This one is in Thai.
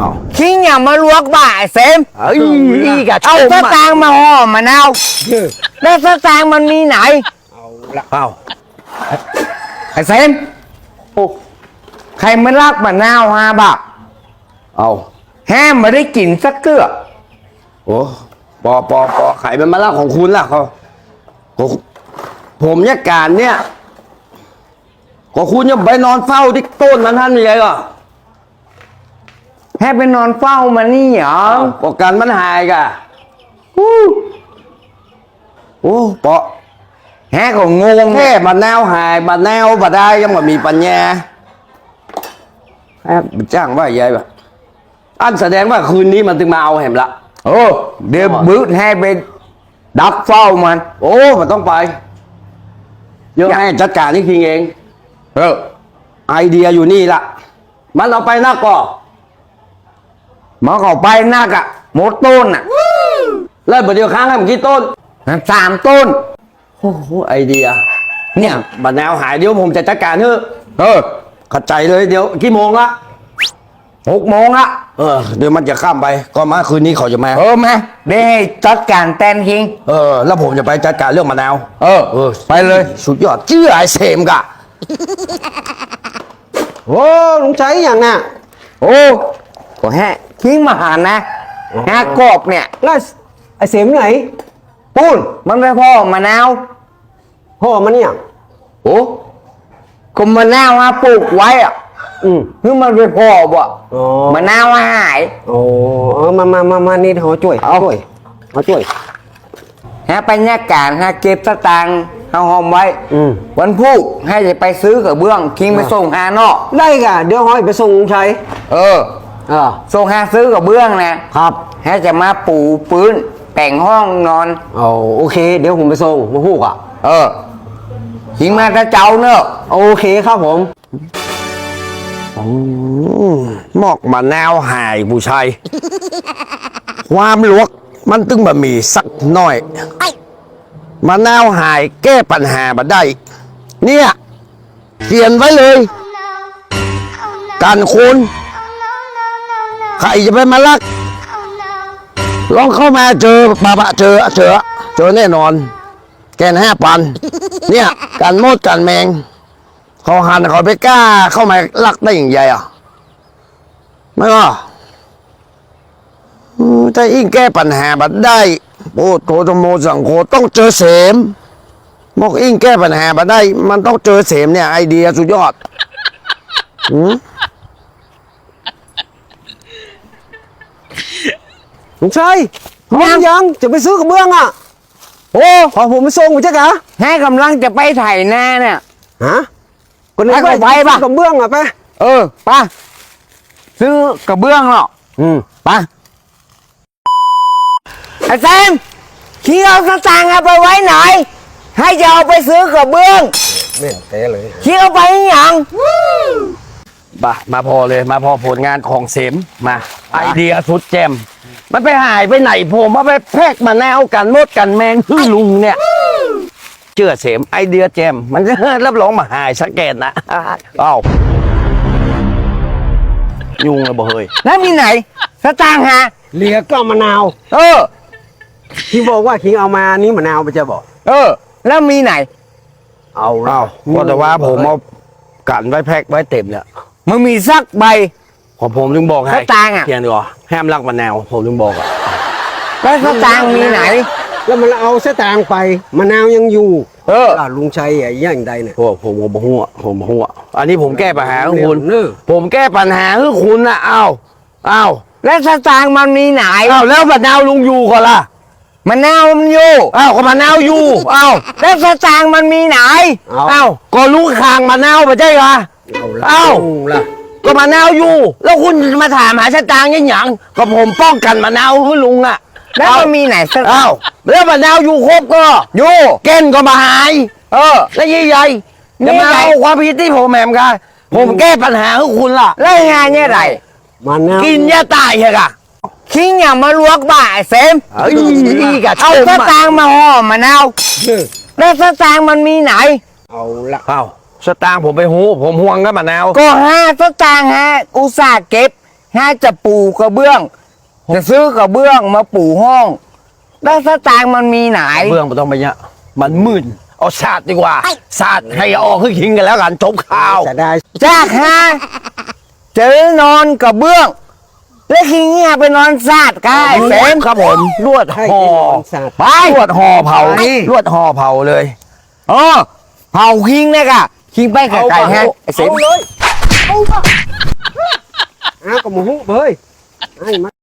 เอาคิงอย่ามาลวกบ่าไอ้เซมเอ้ยอีกอะชเอามสอะตางค์มาห่อมะนาวแล้วสตางค์มันมีไหนเอาไอ้เซมโอ้ใครมาลากมะนาวฮาบะเอาแห้มมาได้กินสักเกลือโอ้ปอปอปอไข่เป็นมาล่าของคุณล่ะเขาก็ผมเนี่ยการเนี่ยก็คุณยังไปนอนเฝ้าที่ต้นมันท่านยังไงก็ ให้ไปนอนเฝ้ามันนี่เหรอก็การมันหายกะอู้โอ้ปอแห้ก็งงแค่บัดแนวหายบัดแนวบัดได้ยังบ่มีปัญญาแอบจ้างว่าใหญ่ปะอันแสดงว่าคืนนี้มันถึงมาเอาแหมละโอ้เดี๋ยวบึ้ดให้ไปดับเฝ้ามัน โอ้มันต้องไปเดี๋ยอะให้จัดการนี่คิงเอง เออไอเดียอยู่นี่ละมันเอาไปนักก่อ หมันก็ไปนักอะหมดต้นอะแล้วเดี๋ยวค้างให้ผมกี่ต้นสามต้นโอ้โหไอเดีย เนี่ยบัดแนวหายเดี๋ยวผมจะจัดการเถอะเออเข้าใจเลยเดี๋ยวกี่โมงละหกโมงละเออเดี๋ยวมันจะข้ามไปก็มาคืนนี้เขาจะมาเออมาได้ให้จัดการแตนคิงเออ แล้วผมจะไปจัดการเรื่องมะนาวเออเออไปเลยสุดยอดเชื่อไอ้เสมกะโอ้ลุงใจอย่างน่ะโอ้ก็แฮะคิงมาหานะฮะกบเนี่ย แล้วไอ้เสียมไหนปุ้นมันไปพ่อมะนาวพ่อมันเนี่ยโอ้ก็มะนาวฮะปลูกไว้อะอืมคือมันไปพ่อบ่อ๋อมะนาวหาย โอ้เออมามามามานี่เขาช่วยเอา ช่วยเขาช่วย ฮะบรรยากาศฮะเก็บสตางค์เอาหอมไว้อืม วันพุธให้จะไปซื้อกับเบื้องคิงไปส่งหานอกได้กะเดี๋ยวห้อยไปส่งลุงชัยเออ เออส่งหาซื้อกับเบื้องนะครับให้จะมาปูปืนแต่งห้องนอน เอาโอเค เดี๋ยวผมไปส่งมาฮูกอะ เออหิงมาถ้าเจ้าเนอะโอเคครับผมอืมหมอกมะนาวหายผู้ชาย ความลวกมันตึงบะหมี่สักหน่อยมะนาวหายแก้ปัญหาบัดได้ เนี่ย เขียนไว้เลย การคุณ ใครจะไปมาลักลองเข้ามาเจอปะปะเจอเจอ เจอแน่นอน แกนห้าปันเนี่ยการมดการแมงเขาหันเขาไปกล้า เข้ามาลักได้อย่างไรอะไม่ก็อืมถ้ายิ่งแก้ปัญหาบัดได้โอ้โถธโมสังโฆต้องเจอเสมบอกยิ่งแก้ปัญหาบัดได้ มันต้องเจอเสมเนี่ยไอเดียสุดยอดอืม ลุงชัยพร้อมยังจะไปซื้อกระเบื้องอะ โอ้พอผมไปส่งไปจ้ะกะให้กำลังจะไปไถนาเนี่ย ฮะคนนี้ให้เขาไปปะ ซื้อกระเบื้องอะไปเออไป้าซื้อกระเบื้องเนาะอืมไป้าไอ้แซมขี้เอาสตางค์เอาไปไว้ไหนให้จะเอาไปซื้อกระเบื้องแม่นแท้เลยขี้เอาไปอย่างบ่ามาพอเลยมาพอผลงานของเสมมา ไอเดียสุดแจม มันไปหายไปไหนผมมาไปแพกมาแนวกันมดกันแมงฮือลุงเนี่ย เชื่อเสมไอเดียแจม มันจะรับรองมาหายสักแกนนะเอ้ายุงเลยบ่เฮ้ยแล้วมีไหนสตางค์หาเหลียก็มะนาว เออที่บอกว่าคิงเอามานี่มะนาวไปจะบอกเออ แล้วมีไหน เอาเอ้าก็แต่ว่าผมเอากันไว้แพ็กไว้เต็มเนี่ยมึงมีสักใบ พอผมถึงบอกให้สตางค์อะเพียนก่อนห้ามรักมะนาวผมถึงบอกอะแล้วสตางค์มีไหน แล้วมันเอาสตางค์ไปมะนาวยังอยู่เออ ล่ะลุงชัยไอ้ย่างใดเนี่ยพวกผมผมบ่หัวผมบ่หัวอันนี้ผมแก้ปัญหาให้คุณ เนอะผมแก้ปัญหาให้คุณนะเอ้าเอ้าแล้วสตางค์มันมีไหนเอ้าแล้วมะนาวลุงอยู่ก่อนล่ะมะนาวมันอยู่ เอ้าก็มะนาวอยู่เอ้าแล้วสตางค์มันมีไหนเอาเอ้าก็ลูกคางมะนาวไปใช่เหรอเอาละเอ้าล่ะ ก็มะนาวอยู่ แล้วคุณมาถามหาสตางค์ยังหยังก็ผมป้องกันมะนาวให้ลุงอะแล้วเอ้ามันมีไหนสตางเอ้าค์แล้วมะนาวอยู่ครบก็อยู่เก้นก็มาหาย เออ แล้วยี่ใหญ่นี่จะมาไงเอาความผิดที่ผมแหมมกันผมแก้ปัญหาให้คุณล่ะแล้วงานเนี่ยไรมะนาวกินยาตายเหรอกะคิงอย่ามาลวกบ่าไอ้เซมเอ้ยอีกอะเอาชมสอะตางค์มาห่อมะนาวเออแล้วสตางค์มันมีไหน เอาละเอ้า สตางค์ผมไปหู ผมห่วงกับมะนาวก็ห้าสตางค์ฮะ อุตส่าห์เก็บถ้าจะปูกระเบื้อง จะซื้อกระเบื้องมาปูห้อง แล้วสตางค์มันมีไหนเบื้องไม่ต้องไปเนี่ยมันมืดเอาศาสตร์ดีกว่าศาสตร์ให้ออกขึ้นทิ้งกันแล้วกันจบข่าวจะได้จากฮะจะได้นอนกระเบื้อง แล้วทีนี้ไปนอนซาดกายเสมครับผมลวดให้ห่อได้นอนศาสตร์ไปลวดห่อเผาไปลวดห่อเผาเลยอ๋อเผาคิงเนี่ยกะ คิงไปไกลๆฮะไอ้เสม เอาเลยเอามาอ้าวกับหมูเฮ้ยไอ้มา